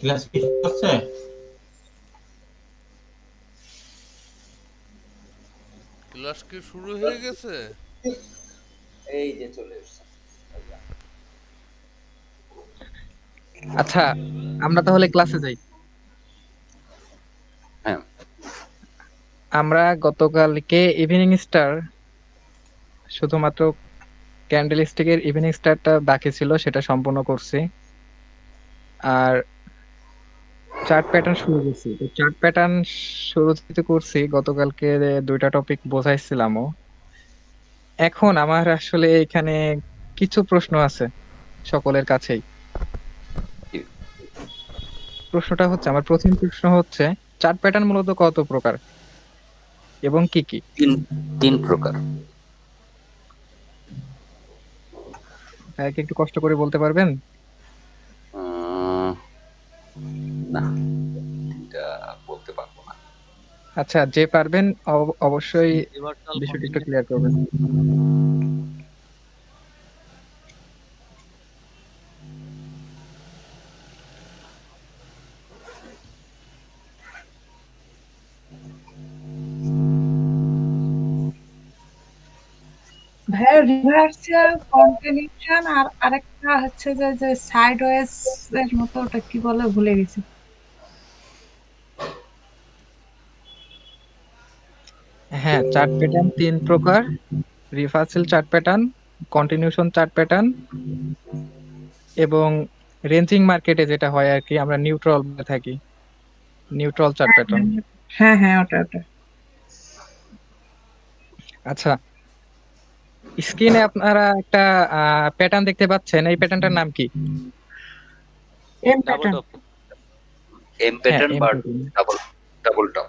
Class কি শুরু class কি শুরু হয়ে গেছে? এই যে চলে এসছে। আচ্ছা আমরা তাহলে ক্লাসে যাই। হ্যাঁ। আমরা গতকালকে ইভিনিং স্টার শুধুমাত্র ক্যান্ডেল স্টিকের ইভিনিং স্টারটা বাকি ছিল সেটা সম্পূর্ণ করছি। আর চার্ট প্যাটার্ন শুরু করছি। তো চার্ট প্যাটার্ন শুরু থেকে করছি গতকালকে দুইটা টপিক বোঝাইছিলামও। এখন আমার আসলে এখানে কিছু প্রশ্ন আছে সকলের কাছেই। প্রশ্নটা হচ্ছে আমার প্রথম প্রশ্ন হচ্ছে চার্ট প্যাটার্ন মূলত কত প্রকার? এবং কি কি? তিন তিন প্রকার। একটু কষ্ট করে বলতে পারবেন? না এটা বলতে পারব না। আচ্ছা যে পারবেন অব- অবশ্যই বিষয়টি একটু ক্লিয়ার করবেন। রিভার্সাল কন্টিনিউশন আর আরেকটা হচ্ছে যে যে সাইডওয়েজ এর মতো ওটা কি বলে ভুলে গেছি। হ্যাঁ চার্ট প্যাটার্ন তিন প্রকার। Reversal chart pattern continuation chart pattern এবং রেঞ্জিং মার্কেটে যেটা হয় আর কি আমরা নিউট্রাল বলে থাকি। নিউট্রাল চার্ট প্যাটার্ন হ্যাঁ হ্যাঁ ওটা ওটা। আচ্ছা স্ক্রিনে আপনারা একটা প্যাটার্ন দেখতে পাচ্ছেন। এই প্যাটার্নটার নাম কি? এম প্যাটার্ন এম প্যাটার্ন বা ডাবল ডাবল টপ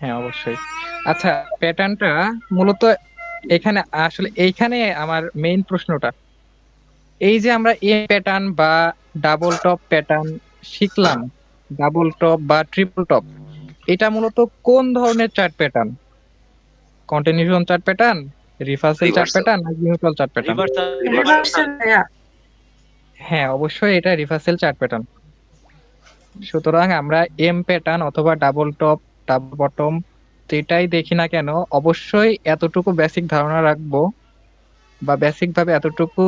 হ্যাঁ অবশ্যই। আচ্ছা প্যাটার্নটা মূলত এখানে আসলে এইখানে আমার মেইন প্রশ্নটা। এই যে আমরা এ প্যাটার্ন বা ডাবল টপ প্যাটার্ন শিখলাম ডাবল টপ বা ট্রিপল টপ এটা মূলত কোন ধরনের chart pattern continuation chart pattern reversal chart pattern না চার্ট প্যাটার্ন রিভার্সাল হ্যাঁ অবশ্যই এটা রিভার্সাল চার্ট প্যাটার্ন সুতরাং আমরা এম প্যাটার্ন অথবা ডাবল টপ ডাবল বটম যেটাই দেখি না কেন অবশ্যই এতটুকু বেসিক ধারণা রাখব বা বেসিক ভাবে এতটুকু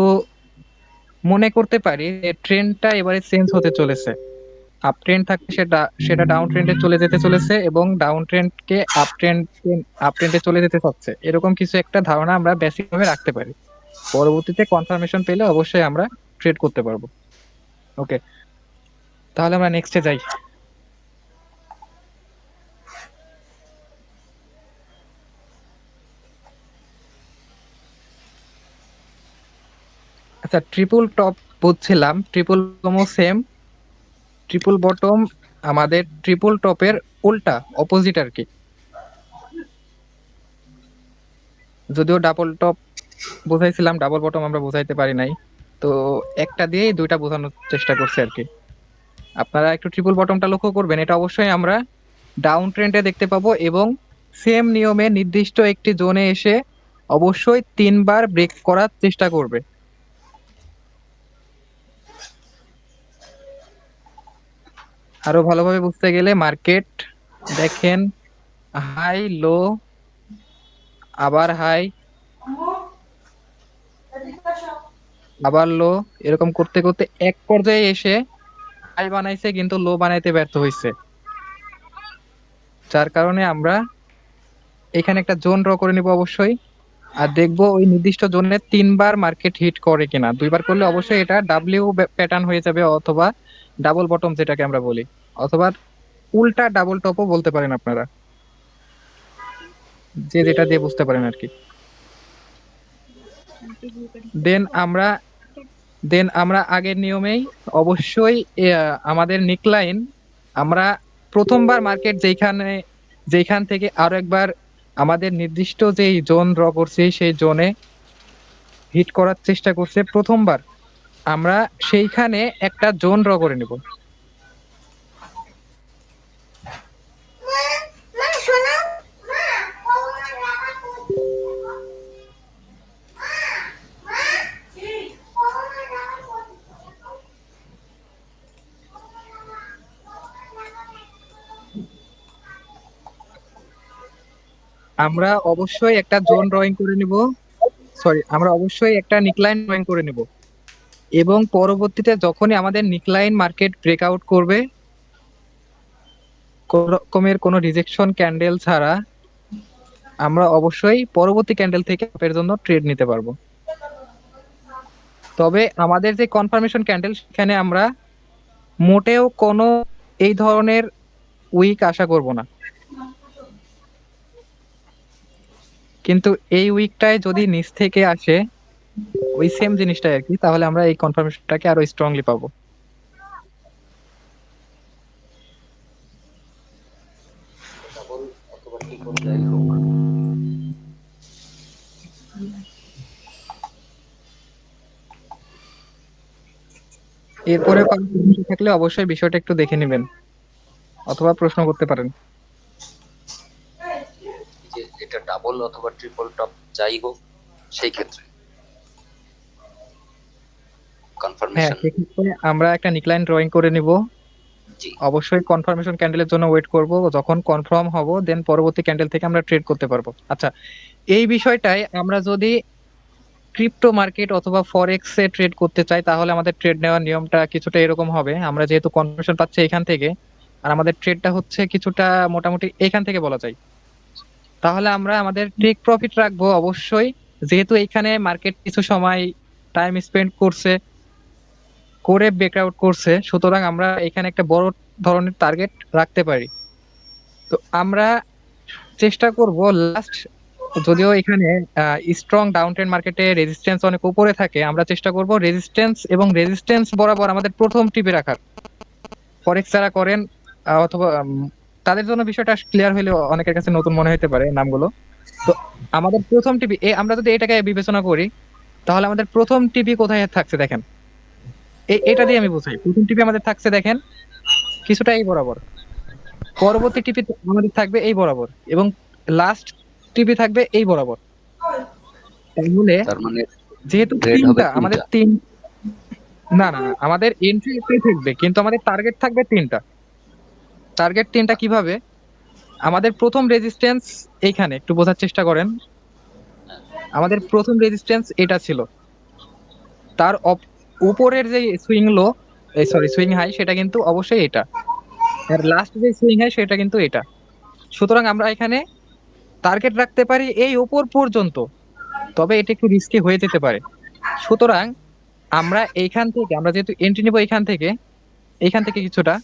মনে করতে পারি যে ট্রেন্ডটা এবারে চেঞ্জ হতে চলেছে। আপ ট্রেন্ড থাকলে সেটা সেটা ডাউন ট্রেন্ডে চলে যেতে চলেছে এবং ডাউন ট্রেন্ডকে আপ ট্রেন্ড আপ ট্রেন্ডে চলে যেতে চাচ্ছে এরকম কিছু একটা ধারণা আমরা বেসিক ভাবে রাখতে পারি। পরবর্তীতে কনফার্মেশন পেলে অবশ্যই আমরা ট্রেড করতে পারব। ওকে তাহলে আমরা নেক্সটে যাই। আচ্ছা ট্রিপল টপ বুঝছিলাম ট্রিপল বটমও সেম ট্রিপল বটম আমাদের ট্রিপল টপের উল্টা অপোজিট আর কি। যদিও ডাবল টপ বোঝাইছিলাম ডাবল বটম আমরা বোঝাইতে পারি নাই। তো একটা দিয়েই দুইটা বোঝানোর চেষ্টা করছে আর কি। আপনারা একটু ট্রিপল বটমটা লক্ষ্য করবেন, এটা অবশ্যই আমরা ডাউন ট্রেন্ডে দেখতে পাবো এবং সেম নিয়মে নির্দিষ্ট একটি জোনে এসে অবশ্যই তিনবার ব্রেক করার চেষ্টা করবে। আরও ভালোভাবে বুঝতে গেলে মার্কেট দেখেন হাই লো আবার হাই আবার লো এরকম করতে করতে এক পর্যায়ে এসে হাই বানাইছে, কিন্তু লো বানাইতে ব্যর্থ হয়েছে যার কারণে আমরা এখানে একটা জোন ড্র করে নিব অবশ্যই, আর দেখব ওই নির্দিষ্ট জোনে তিনবার মার্কেট হিট করে কিনা। দুইবার করলে অবশ্যই এটা ডাব্লিউ প্যাটার্ন হয়ে যাবে অথবা ডাবল বটম যেটাকে আমরা বলি, অথবা উল্টা ডাবল টপও বলতে পারেন আপনারা। যে যেটা দিয়ে বুঝতে পারেন আর কি। দেন আমরা দেন আমরা আগের নিয়মেই অবশ্যই আমাদের নিকলাইন আমরা প্রথমবার মার্কেট যেখানে যেখান থেকে আরও একবার আমাদের নির্দিষ্ট যেই জোন ড্র করছি, সেই জোনে হিট করার চেষ্টা করছে প্রথমবার। আমরা সেইখানে একটা জোন ড্র করে নেব। আমরা অবশ্যই একটা জোন ড্রয়িং করে নিব। সরি আমরা অবশ্যই একটা নিকলাইন ড্রয়িং করে নিব। এবং পরবর্তীতে যখনই আমাদের নিকলাইন মার্কেট ব্রেকআউট করবে রকমের কোনো রিজেকশন ক্যান্ডেল ছাড়া আমরা অবশ্যই পরবর্তী ক্যান্ডেল থেকে আপের জন্য ট্রেড নিতে পারব। তবে আমাদের যে কনফার্মেশন ক্যান্ডেল সেখানে আমরা মোটেও কোনো এই ধরনের উইক আশা করব না। কিন্তু এই উইকটায় যদি নিচ থেকে আসে ওই সেম জিনিসটাই আর কি, তাহলে আমরা এই কনফার্মেশনটাকে আরও স্ট্রংলি পাবো। এরপরে থাকলে অবশ্যই বিষয়টা একটু দেখে নেবেন, অথবা প্রশ্ন করতে পারেন। এটা ডাবল অথবা ট্রিপল টপ যাই হোক, সেই ক্ষেত্রে। কনফার্মেশন সেক্ষেত্রে আমরা একটা নিকলাইন ড্রয়িং করে নিব। অবশ্যই কনফার্মেশন ক্যান্ডেলের জন্য ওয়েট করব। যখন কনফার্ম হব দেন পরবর্তী ক্যান্ডেল থেকে আমরা ট্রেড করতে পারব। আচ্ছা এই বিষয়টাই আমরা যদি ক্রিপ্টো মার্কেট অথবা ফরেক্স এ ট্রেড করতে চাই তাহলে আমাদের ট্রেড নেওয়ার নিয়মটা কিছুটা এরকম হবে। আমরা যেহেতু কনফার্মেশন পাচ্ছি এখান থেকে আর আমাদের ট্রেডটা হচ্ছে কিছুটা মোটামুটি এখান থেকে বলা যায়। তাহলে আমরা আমাদের টেক প্রফিট রাখব অবশ্যই। যেহেতু এখানে মার্কেট কিছু সময় টাইম স্পেন্ড করছে করে ব্রেকআউট করছে, সুতরাং আমরা এখানে একটা বড় ধরনের টার্গেট রাখতে পারি। তো আমরা চেষ্টা করব লাস্ট যদিও এখানে স্ট্রং ডাউন ট্রেন্ড মার্কেটে রেজিস্ট্যান্স অনেক উপরে থাকে, আমরা চেষ্টা করব রেজিস্ট্যান্স এবং রেজিস্ট্যান্স বরাবর আমাদের প্রথম টিপে রাখার। ফরেক্স যারা করেন অথবা তাদের জন্য বিষয়টা ক্লিয়ার হলে অনেকের কাছে নতুন মনে হতে পারে নামগুলো। তো আমাদের প্রথম টিপি আমরা যদি এটাকে বিবেচনা করি, তাহলে আমাদের প্রথম টিপি কোথায় থাকছে দেখেন। এটা দিয়ে আমি বুঝাই। প্রথম টিপি আমাদের থাকছে দেখেন কিছুটা এই বরাবর। পরবর্তী টিপি আমাদের থাকবে এই বরাবর এবং লাস্ট টিপি থাকবে এই বরাবর। তাহলে মানে যেহেতু তিনটা আমাদের তিন না না আমাদের এন্ট্রি একটাই থাকবে কিন্তু আমাদের টার্গেট থাকবে তিনটা। টার্গেট তিনটা কীভাবে? আমাদের প্রথম রেজিস্ট্যান্স এইখানে একটু বোঝার চেষ্টা করেন। আমাদের প্রথম রেজিস্ট্যান্স এটা ছিল। তার উপরের যে swing low sorry swing high সেটা কিন্তু অবশ্যই এটা। আর লাস্ট যে সুইং হাই সেটা কিন্তু এটা। সুতরাং আমরা এখানে টার্গেট রাখতে পারি এই উপর পর্যন্ত, তবে এটা একটু রিস্কি হয়ে যেতে পারে। সুতরাং আমরা এইখান থেকে, আমরা যেহেতু এন্ট্রি নিব এইখান থেকে এইখান থেকে কিছুটা,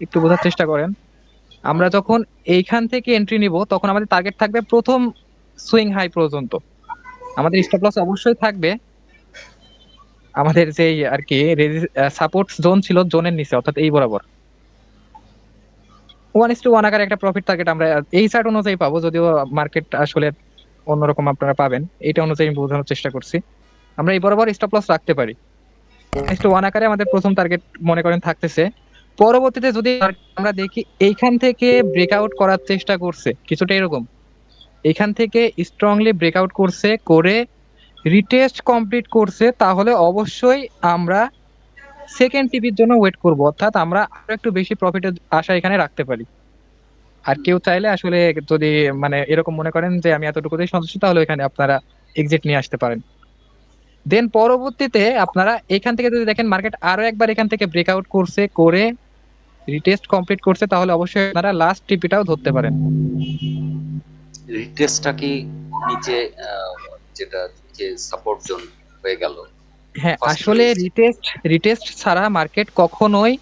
একটু বোঝার চেষ্টা করেন। আমরা যখন এইখান থেকে এন্ট্রি নিব, তখন আমাদের টার্গেট থাকবে প্রথম সুইং হাই পর্যন্ত। আমাদের স্টপ লস অবশ্যই থাকবে। আমাদের যে আর কি সাপোর্ট জোন ছিল জোনের নিচে, অর্থাৎ এই বরাবর। ওয়ান ইস টু ওয়ান আকারে একটা প্রফিট টার্গেট আমরা, এই চার্ট অনুযায়ী পাবো, যদিও মার্কেট আসলে অন্যরকম আপনারা পাবেন। এইটা অনুযায়ী আমি বোঝানোর চেষ্টা করছি। আমরা এই বরাবর স্টপ লস রাখতে পারি। ওয়ান আকারে আমাদের প্রথম টার্গেট মনে করেন থাকতেছে। পরবর্তীতে যদি আমরা দেখি, এইখান থেকে ব্রেকআউট করার চেষ্টা করছে, কিছুটা এরকম। এখান থেকে স্ট্রংলি ব্রেকআউট করছে, করে রিটেস্ট কমপ্লিট করছে তাহলে অবশ্যই আমরা সেকেন্ড টিভির জন্য ওয়েট করব। অর্থাৎ আমরা আরও একটু বেশি প্রফিটের আশা এখানে রাখতে পারি। আর কেউ চাইলে আসলে যদি মানে এরকম মনে করেন যে আমি এতটুকুতেই সন্তুষ্ট, তাহলে এখানে আপনারা এক্সিট নিয়ে আসতে পারেন। দেন পরবর্তীতে আপনারা এখান থেকে যদি দেখেন মার্কেট আরও একবার এখান থেকে ব্রেকআউট করছে করে রিটেস্ট কমপ্লিট করছে তাহলে অবশ্যই আপনারা লাস্ট টিপিটাও ধরতে পারেন। রিটেস্টটা কি নিচে যেটা যে সাপোর্ট জোন হয়ে গেল। হ্যাঁ আসলে রিটেস্ট রিটেস্ট ছাড়া মার্কেট কখনোই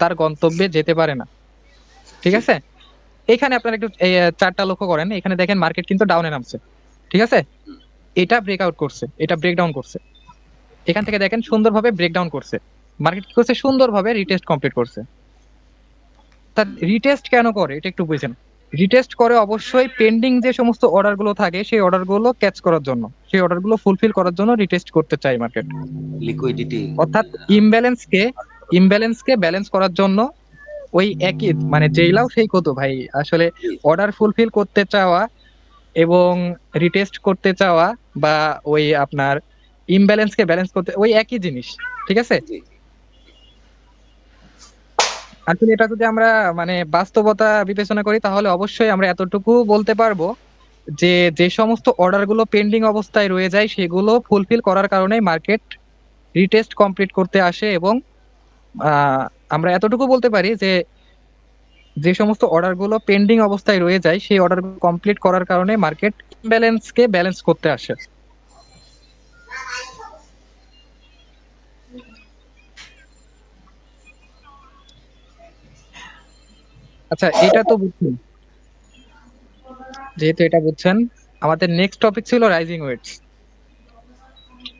তার গন্তব্যে যেতে পারে না। ঠিক আছে? এখানে আপনারা একটু চারটা লক্ষ্য করেন। এখানে দেখেন মার্কেট কিন্তু ডাউনে নামছে। ঠিক আছে। এটা ব্রেকআউট করছে। এটা ব্রেকডাউন করছে। এখান থেকে দেখেন সুন্দরভাবে ব্রেকডাউন করছে। মার্কেট কি করছে? সুন্দরভাবে রিটেস্ট কমপ্লিট করছে। তা রিটেস্ট কেন করে? এটা একটু বুঝেন। রিটেস্ট করে অবশ্যই পেন্ডিং যে সমস্ত অর্ডারগুলো থাকে সেই অর্ডারগুলো ক্যাচ করার জন্য। সেই অর্ডারগুলো ফুলফিল করার জন্য রিটেস্ট করতে চাই মার্কেট লিকুইডিটি অর্থাৎ ইমব্যালেন্সকে ইমব্যালেন্সকে ব্যালেন্স করার জন্য ওই একই মানে যেইলাও সেই কত ভাই। আসলে অর্ডার ফুলফিল করতে চাওয়া এবং রিটেস্ট করতে চাওয়া বা ওই আপনার ইমব্যালেন্সকে ব্যালেন্স করতে ওই একই জিনিস ঠিক আছে? আসলে এটা যদি আমরা মানে বাস্তবতা বিবেচনা করি, তাহলে অবশ্যই আমরা এতটুকু বলতে পারব যে যে সমস্ত অর্ডারগুলো পেন্ডিং অবস্থায় রয়ে যায়, সেগুলো ফুলফিল করার কারণে মার্কেট রিটেস্ট কমপ্লিট করতে আসে এবং আমরা এতটুকু বলতে পারি যে যে সমস্ত অর্ডারগুলো পেন্ডিং অবস্থায় রয়ে যায়, সেই অর্ডার কমপ্লিট করার কারণে মার্কেট ইমব্যালেন্সকে ব্যালেন্স করতে আসে। আচ্ছা এটা তো বুঝছেন। যেহেতু এটা বুঝছেন, আমাদের নেক্সট টপিক ছিল রাইজিং ওয়েটস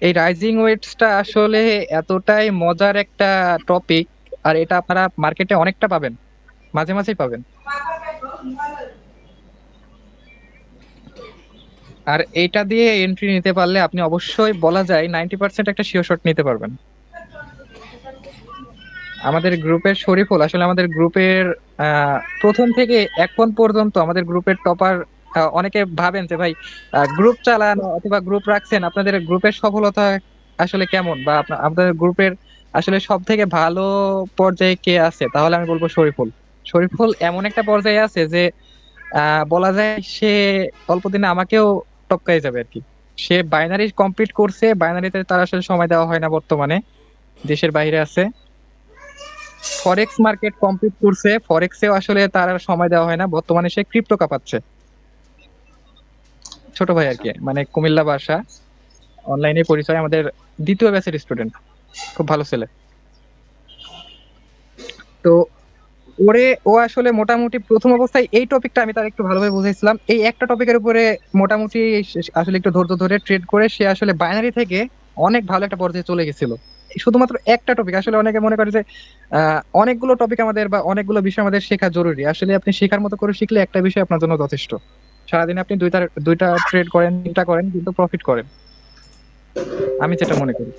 এই রাইজিং ওয়েটসটা আসলে এতটাই মজার একটা টপিক আর এটা আপনারা মার্কেটে অনেকটা পাবেন। মাঝে মাঝেই পাবেন। আর এটা দিয়ে এন্ট্রি নিতে পারলে আপনি অবশ্যই বলা যায় নাইনটি পার্সেন্ট একটা শিওর শট নিতে পারবেন। আমাদের গ্রুপের শরীফুল, আসলে আমাদের গ্রুপের প্রথম থেকে এখন পর্যন্ত আমাদের গ্রুপের টপার অনেকে ভাবেন যে ভাই গ্রুপ চালান অথবা গ্রুপ রাখছেন, আপনাদের গ্রুপের সফলতা আসলে কেমন? বা আপনা- আপনাদের গ্রুপের আসলে সব থেকে ভালো পর্যায়ে কে আছে? তাহলে আমি বলব শরীফুল। শরীফুল এমন একটা পর্যায়ে আছে যে বলা যায় সে অল্প দিনে আমাকেও টপকাই যাবে আর কি সে বাইনারি কমপ্লিট করছে বাইনারিতে তার আসলে সময় দেওয়া হয় না বর্তমানে, দেশের বাইরে আছে। ফরেক্স মার্কেট কমপ্লিট করছে ফরেক্সেও আসলে তার আর সময় দেওয়া হয় না, বর্তমানে সে ক্রিপ্টো কাপাচ্ছে। ছোট ভাই আর কি মানে কুমিল্লা বাসা। অনলাইনে পরিচয় আমাদের দ্বিতীয় ব্যাচের স্টুডেন্ট খুব ভালো ছেলে। তো ওরে, ও আসলে মোটামুটি প্রথম অবস্থায় এই টপিকটা আমি তার একটু ভালোভাবে বুঝাইছিলাম। এই একটা টপিকের উপরে মোটামুটি আসলে একটু ধৈর্য ধরে ট্রেড করে সে আসলে বাইনারি থেকে অনেক ভালো একটা পর্যায়ে চলে গেছিল। শুধুমাত্র একটা টপিক আসলে অনেকে মনে করে যে অনেকগুলো টপিক আমাদের বা অনেকগুলো বিষয় আমাদের শেখা জরুরি। আসলে আপনি শেখার মতো করে শিখলে একটা বিষয় আপনার জন্য যথেষ্ট। সারাদিনে আপনি দুইটা দুইটা ট্রেড করেন, তিনটা করেন, কিন্তু প্রফিট করেন। আমি যেটা মনে করি।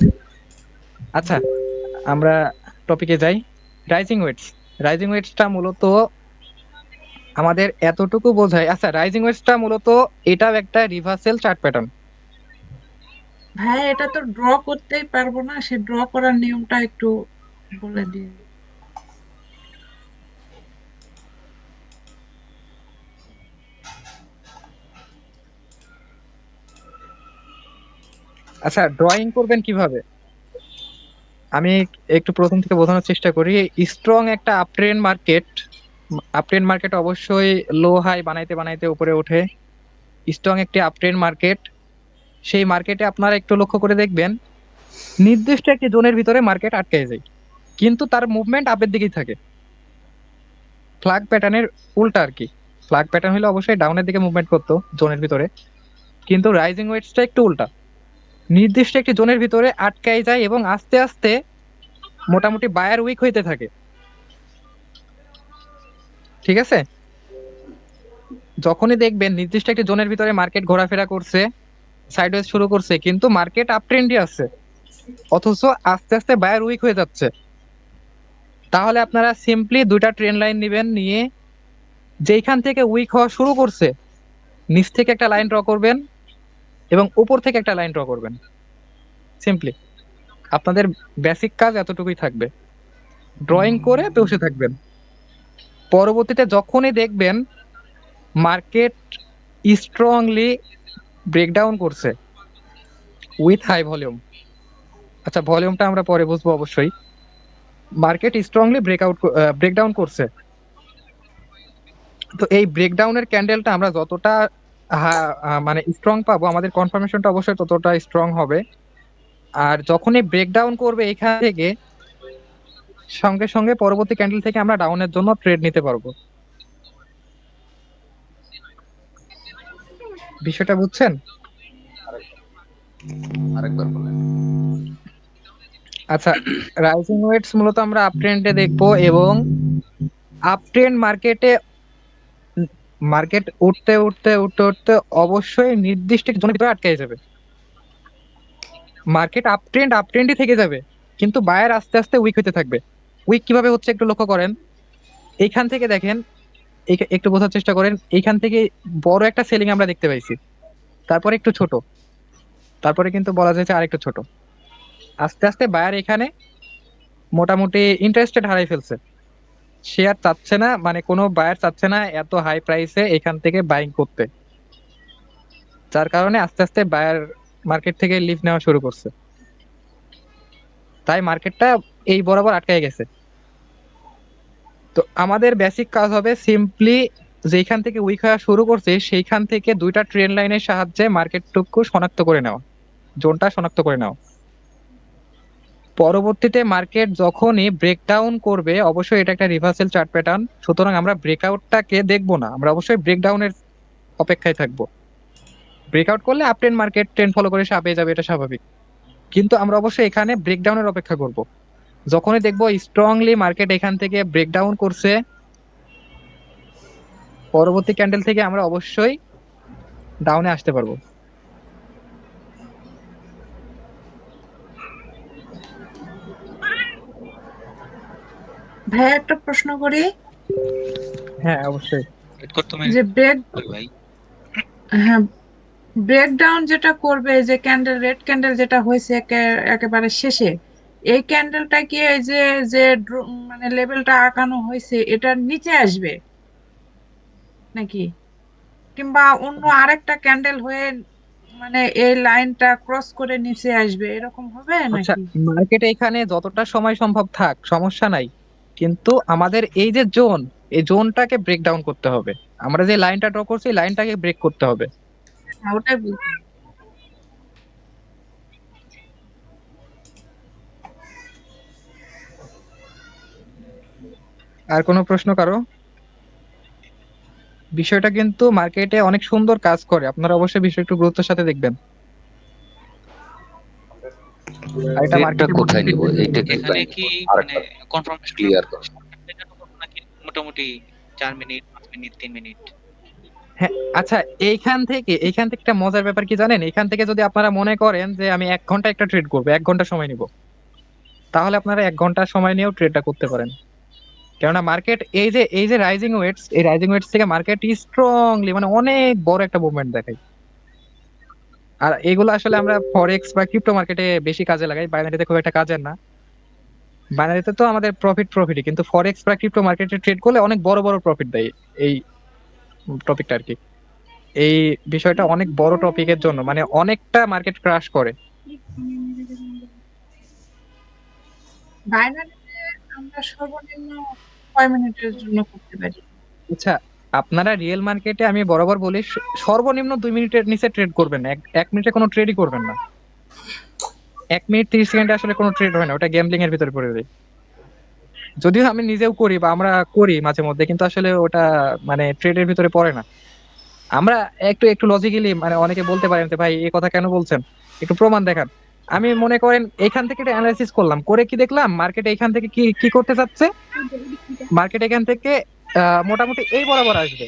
আচ্ছা আমরা টপিকে যাই। রাইজিং ওয়েটস রাইজিং ওয়েটসটা মূলত আমাদের এতটুকু বোঝায়। আচ্ছা রাইজিং ওয়েটসটা মূলত এটাও একটা রিভার্সেল চার্ট প্যাটার্ন ভাই এটা তো ড্র করতেই পারব না, সে ড্র করার নিয়মটা একটু বলে দিন আচ্ছা ড্রয়িং করবেন কীভাবে? আমি একটু প্রথম থেকে বোঝানোর চেষ্টা করি। স্ট্রং একটা আপট্রেন্ড মার্কেট আপট্রেন্ড মার্কেট অবশ্যই লো হাই বানাইতে বানাইতে উপরে ওঠে। স্ট্রং একটি আপট্রেন্ড মার্কেট সেই মার্কেটে আপনারা একটু লক্ষ্য করে দেখবেন, নির্দিষ্ট একটি জোনের ভিতরে মার্কেট আটকে যায়। কিন্তু তার মুভমেন্ট আপের দিকেই থাকে। ফ্ল্যাগ প্যাটার্নের উল্টা আর কি। ফ্ল্যাগ প্যাটার্ন হলে অবশ্যই ডাউনের দিকে মুভমেন্ট করতো জোনের ভিতরে। কিন্তু রাইজিং ওয়েটসটা একটু উল্টা। নির্দিষ্ট একটি জোনের ভিতরে আটকাই যায় এবং আস্তে আস্তে মোটামুটি বায়ার উইক হইতে থাকে। ঠিক আছে? যখনই দেখবেন নির্দিষ্ট একটি জোনের ভিতরে মার্কেট ঘোরাফেরা করছে সাইডওয়েজ শুরু করছে, কিন্তু মার্কেট আপ ট্রেন্ডই আছে। অথচ আস্তে আস্তে বায়ার উইক হয়ে যাচ্ছে। তাহলে আপনারা সিম্পলি দুইটা ট্রেন লাইন নেবেন, নিয়ে যেইখান থেকে উইক হওয়া শুরু করছে, নিচ থেকে একটা লাইন ড্র করবেন এবং উপর থেকে একটা লাইন ড্র করবেন। সিম্পলি আপনাদের বেসিক কাজ এতটুকুই থাকবে। ড্রয়িং করে বসে থাকবেন। পরবর্তীতে যখনই দেখবেন মার্কেট স্ট্রংলি ব্রেকডাউন করছে উইথ হাই ভলিউম আচ্ছা ভলিউমটা আমরা পরে বুঝব অবশ্যই। মার্কেট স্ট্রংলি ব্রেকআউট ব্রেকডাউন করছে। তো এই ব্রেকডাউনের ক্যান্ডেলটা আমরা যতটা মানে স্ট্রং পাবো, আমাদের কনফার্মেশনটা অবশ্যই ততটা স্ট্রং হবে। আর যখনই ব্রেকডাউন করবে এখান থেকে, সঙ্গে সঙ্গে পরবর্তী ক্যান্ডেল থেকে আমরা ডাউনের জন্য ট্রেড নিতে পারব। বিষয়টা বুঝছেন? আরেকবার বলেন। আচ্ছা রাইজিং ওয়েটস মূলত আমরা আপ ট্রেন্ডে দেখব এবং আপ ট্রেন্ড মার্কেটে মার্কেট উঠতে উঠতে উঠতে উঠতে অবশ্যই নির্দিষ্ট জোনের ভিতরে আটকে যাবে। মার্কেট আপ ট্রেন্ড আপ ট্রেন্ডই থেকে যাবে কিন্তু বায়ার আস্তে আস্তে উইক হতে থাকবে। উইক কীভাবে হচ্ছে একটু লক্ষ্য করেন। এইখান থেকে দেখেন একটু বোঝার চেষ্টা করেন, এইখান থেকে বড় একটা সেলিং আমরা দেখতে পাইছি। তারপরে একটু ছোট। তারপরে কিন্তু বলা যায় আর একটু ছোট। আস্তে আস্তে বায়ার এখানে মোটামুটি ইন্টারেস্টেড হারাই ফেলছে। আর চাচ্ছে না মানে কোনো বায়ার চাচ্ছে না এত হাই প্রাইসে এখান থেকে বাইং করতে। যার কারণে আস্তে আস্তে বায়ার মার্কেট থেকে লিফ নেওয়া শুরু করছে। তাই মার্কেটটা এই বরাবর আটকে গেছে। তো আমাদের বেসিক কাজ হবে সিম্পলি যেখান থেকে উইক হওয়া শুরু করছে, সেইখান থেকে দুইটা ট্রেন লাইনের সাহায্যে মার্কেটটুকু শনাক্ত করে নেওয়া, জোনটা শনাক্ত করে নেওয়া। পরবর্তীতে মার্কেট যখনই ব্রেকডাউন করবে, অবশ্যই এটা একটা রিভার্সাল চার্ট প্যাটার্ন সুতরাং আমরা ব্রেকআউটটাকে দেখব না, আমরা অবশ্যই ব্রেকডাউনের অপেক্ষায় থাকব। ব্রেকআউট করলে up trend market trend follow করে সাপে যাবে, এটা স্বাভাবিক। কিন্তু আমরা অবশ্যই এখানে ব্রেকডাউনের অপেক্ষা করব। যখনই দেখব স্ট্রংলি মার্কেট এখান থেকে ব্রেকডাউন করছে পরবর্তী ক্যান্ডেল থেকে আমরা অবশ্যই ডাউনে আসতে পারব। ভাই একটা প্রশ্ন করি। হ্যাঁ অবশ্যই। যে ব্রেক হ্যাঁ ব্রেকডাউন যেটা করবে যে ক্যান্ডেল রেড ক্যান্ডেল যেটা হয়েছে একে- একেবারে শেষে এই ক্যান্ডেলটা কি এই যে যে মানে লেভেলটা আঁকানো হয়েছে এটার নিচে আসবে? নাকি? কিংবা অন্য আরেকটা ক্যান্ডেল হয়ে মানে এই লাইনটা ক্রস করে নিচে আসবে এরকম হবে আচ্ছা নাকি মার্কেটে এখানে যতটা সময় সম্ভব থাক সমস্যা নাই। কিন্তু আমাদের এই যে জোন এই জোনটাকে ব্রেক ডাউন করতে হবে। আমরা যে লাইনটা ড্র করছি লাইনটাকে ব্রেক করতে হবে। হ্যাঁ, ওটাই বলছি। আর কোনো প্রশ্ন কারও? বিষয়টা কিন্তু মার্কেটে অনেক সুন্দর কাজ করে। আপনারা অবশ্যই বিষয় একটু গুরুত্বের সাথে দেখবেন। এটা মার্কেটের কোথায় নিব? এইটা কি এখানে কি মানে কনফার্মেশন ক্লিয়ার করো। মোটামুটি চার মিনিট পাঁচ মিনিট তিন মিনিট? আচ্ছা এইখান থেকে এইখান থেকে একটা মজার ব্যাপার কি জানেন? এখান থেকে যদি আপনারা মনে করেন যে আমি এক ঘণ্টা একটা ট্রেড করব এক ঘণ্টা সময় নিব তাহলে আপনারা এক ঘণ্টা সময় নিয়েও ট্রেডটা করতে পারেন। কেননা মার্কেট এই যে এই যে রাইজিং ওয়েটস এই রাইজিং ওয়েটস থেকে মার্কেট স্ট্রংলি মানে অনেক বড় একটা মুভমেন্ট দেখায়। আর এগুলো আসলে আমরা ফরেক্স বা ক্রিপ্টো মার্কেটে বেশি কাজে লাগাই। বাইনারিতে খুব একটা কাজের না। বাইনারিতে তো আমাদের প্রফিট প্রফিটই কিন্তু ফরেক্স বা ক্রিপ্টো মার্কেটে ট্রেড করলে অনেক বড় বড় প্রফিট দেয় এই টপিকটা আর কি। এই বিষয়টা অনেক বড় টপিকের জন্য মানে অনেকটা মার্কেট ক্রাশ করে। বাইনারিতে আমরা সর্বনিম্ন কয় মিনিটের জন্য করতে পারি? আচ্ছা আপনারা রিয়েল মার্কেটে আমি বরাবর বলি সর্বনিম্ন দুই মিনিটের নিচে ট্রেড করবেন না, এক- মিনিটে কোনো ট্রেডই করবেন না। এক মিনিট তিরিশ সেকেন্ডে আসলে কোনো ট্রেড হয় না, ওটা গ্যাম্বলিং এর ভিতরে পড়ে যায়। যদিও আমি নিজেও করি বা আমরা করি মাঝে মধ্যে, কিন্তু আসলে ওটা মানে ট্রেডের ভিতরে পড়ে না। আমরা একটু একটু লজিক্যালি মানে অনেকে বলতে পারেন যে, ভাই এই কথা কেন বলছেন? একটু প্রমাণ দেখান। আমি মনে করেন এখান থেকে একটা অ্যানালাইসিস করলাম। করে কি দেখলাম? মার্কেট এখান থেকে কি কি করতে চাচ্ছে? মার্কেট এখান থেকে মোটামুটি এই বরাবর আসবে।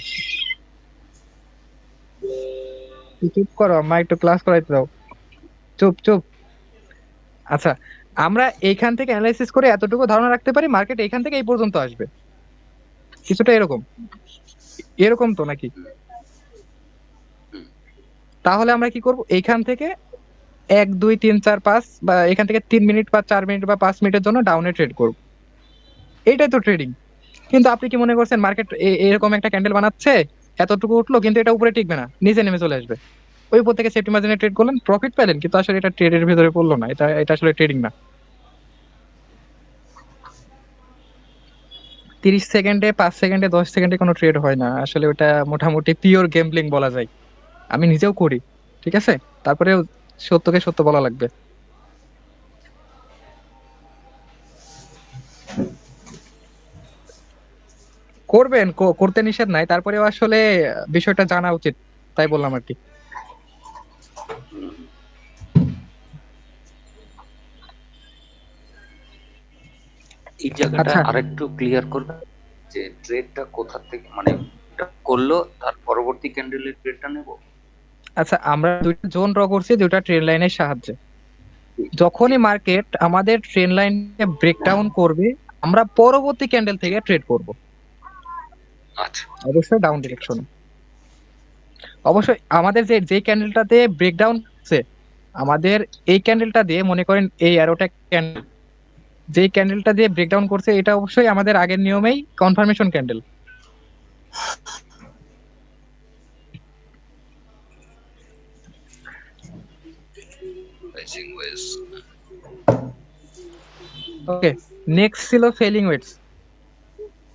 চুপ করো, মা, একটু ক্লাস করাইতে দাও। চুপ চুপ। আচ্ছা আমরা এইখান থেকে অ্যানালাইসিস করে এতটুকু ধারণা রাখতে পারি মার্কেট এইখান থেকে এই পর্যন্ত আসবে। কিছুটা এরকম। এরকম তো নাকি? তাহলে আমরা কি করব? এইখান থেকে এক, দুই, তিন, চার, পাঁচ বা এখান থেকে তিন মিনিট বা চার মিনিট বা পাঁচ মিনিটের জন্য ডাউনে ট্রেড করব। এটাই তো ট্রেডিং কিন্তু আপনি কি মনে করছেন মার্কেট এরকম একটা ক্যান্ডেল বানাচ্ছে, এতটুকু উঠল কিন্তু এটা উপরে টিকবে না, নিচে নেমে চলে আসবে। ওই উপর থেকে সেফটি মার্জিনে ট্রেড করলেন প্রফিট পেলেন, কিন্তু আসলে এটা ট্রেডের ভিতরে পড়ল না, এটা এটা আসলে ট্রেডিং না। তিরিশ সেকেন্ডে পাঁচ সেকেন্ডে দশ সেকেন্ডে কোনো ট্রেড হয় না, আসলে ওটা মোটামুটি পিওর গেমব্লিং বলা যায়। আমি নিজেও করি, ঠিক আছে? তারপরে সত্যকে সত্য বলা লাগবে। করবেন করতে নিষেধ নাই তারপরেও আসলে বিষয়টা জানা উচিত তাই বললাম আর কি। এই জায়গাটা আচ্ছা। আরেকটু ক্লিয়ার করবে যে ট্রেডটা কোথা থেকে মানে করল তার পরবর্তী ক্যান্ডেলের ট্রেডটা নেব? আচ্ছা আমরা দুইটা জোন ড্র করছি দুইটা ট্রেন লাইনের সাহায্যে। যখনই মার্কেট আমাদের ট্রেন লাইনে ব্রেকডাউন করবে আমরা পরবর্তী ক্যান্ডেল থেকে ট্রেড করব। আচ্ছা। অবশ্যই ডাউন ডিরেকশনে অবশ্যই আমাদের যে যে ক্যান্ডেলটাতে ব্রেকডাউন হচ্ছে আমাদের এই ক্যান্ডেলটা দিয়ে মনে করেন এই অ্যারোটা ক্যান্ডেল যে ক্যান্ডেলটা দিয়ে ব্রেকডাউন করছে এটা অবশ্যই আমাদের আগের নিয়মেই confirmation candle rising wedge okay next ছিল ফেলিং ওয়েটস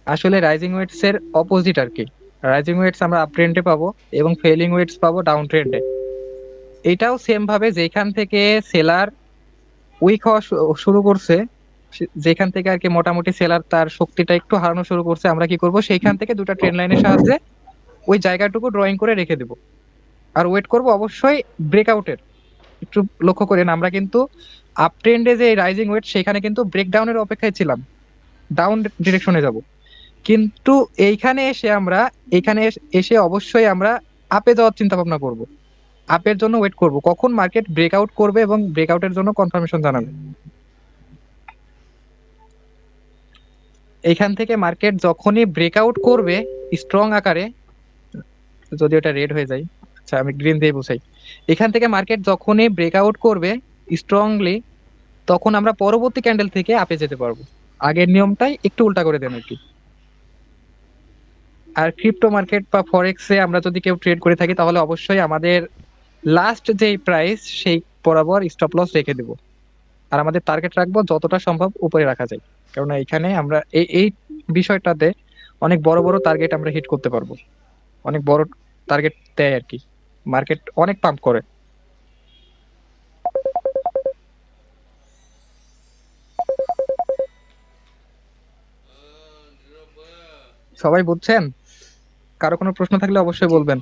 আসলে রাইজিং ওয়েটস এর অপোজিট আর কি। রাইজিং ওয়েটস আমরা আপ ট্রেন্ডে পাবো এবং ফেলিং ওয়েটস পাবো ডাউন ট্রেন্ডে এটাও সেম ভাবে যেখান থেকে সেলার উইক হওয়া শুরু করছে যেখান থেকে আর কি মোটামুটি সেলার তার শক্তিটা একটু হারানো শুরু করছে, আমরা কি করব? সেইখান থেকে দুটো ট্রেন লাইনের সাহায্যে ওই জায়গাটুকু ড্রয়িং করে রেখে দেব। আর ওয়েট করব অবশ্যই ব্রেকআউটের একটু লক্ষ্য করেন, আমরা কিন্তু আপ ট্রেন্ডে যে রাইজিং ওয়েট সেখানে কিন্তু ব্রেকডাউনের অপেক্ষায় ছিলাম। ডাউন ডিরেকশনে যাব। কিন্তু এইখানে এসে আমরা এখানে এস- অবশ্যই আমরা আপে যাওয়ার চিন্তা ভাবনা করব আপের জন্য ওয়েট করব। কখন মার্কেট ব্রেকআউট করবে এবং ব্রেকআউটের জন্য কনফার্মেশন জানাবে। এইখান থেকে মার্কেট যখনই ব্রেকআউট করবে স্ট্রং আকারে যদি ওটা রেড হয়ে যায় আচ্ছা আমি গ্রিন দিয়ে বুঝাই। এখান থেকে মার্কেট যখনই ব্রেকআউট করবে স্ট্রংলি তখন আমরা পরবর্তী ক্যান্ডেল থেকে আপে যেতে পারব। আগের নিয়মটাই একটু উল্টা করে দেন আর কি আর ক্রিপ্টো মার্কেট বা ফরেক্সে আমরা যদি কেউ ট্রেড করে থাকি, তাহলে অবশ্যই আমাদের লাস্ট যে প্রাইস সেই বরাবর স্টপ লস রেখে দেব। আর আমাদের টার্গেট রাখব যতটা সম্ভব উপরে রাখা যায়। কারণ এখানে আমরা এই এই বিষয়টাতে অনেক বড় বড় টার্গেট আমরা হিট করতে পারব। অনেক বড় টার্গেট দেয় আর কি মার্কেট অনেক পাম্প করে। সবাই বুঝছেন? কারও কোনো প্রশ্ন থাকলে অবশ্যই বলবেন।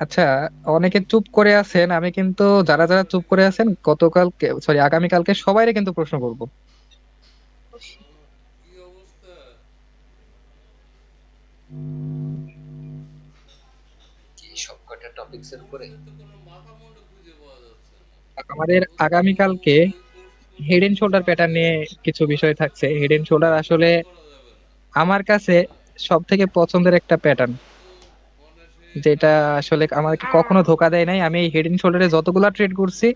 আচ্ছা অনেকে চুপ করে আছেন, আমি কিন্তু যারা যারা চুপ করে আছেন, গতকালকে সরি আগামীকালকে সবাইরে কিন্তু প্রশ্ন করব কি অবস্থা সবকটা টপিকস এর উপরে? আমাদের আগামীকালকে হেড এন্ড শোল্ডার প্যাটার্ন নিয়ে কিছু বিষয় থাকছে। হেড এন্ড শোল্ডার আসলে আমার কাছে সব থেকে পছন্দের একটা প্যাটার্ন যেটা আসলে আমাকে কখনো ধোকা দেয় নাই। আমি এই হেড এন্ড শোল্ডারে যতগুলা ট্রেড করছি,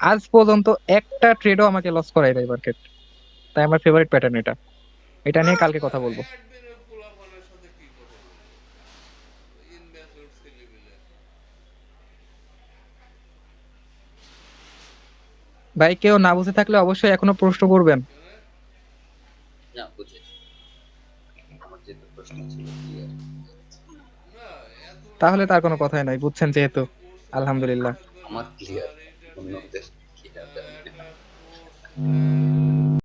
আজ পর্যন্ত একটা ট্রেডও আমাকে লস করাই নাই মার্কেট তাই আমার ফেভারিট প্যাটার্ন এটা। এটা নিয়ে কালকে কথা বলব অ্যাডমিনের পোলাপানের সাথে কি কথা বলব ইনভেস্টর ছেলেমেলে ভাই কেউ না বুঝে থাকলে অবশ্যই এখনও প্রশ্ন করবেন। না বুঝেছি আমার যেটা প্রশ্ন ছিল ক্লিয়ার না এত তাহলে তার কোনো কথাই নাই বুঝছেন যেহেতু। আলহামদুলিল্লাহ। আমার ক্লিয়ার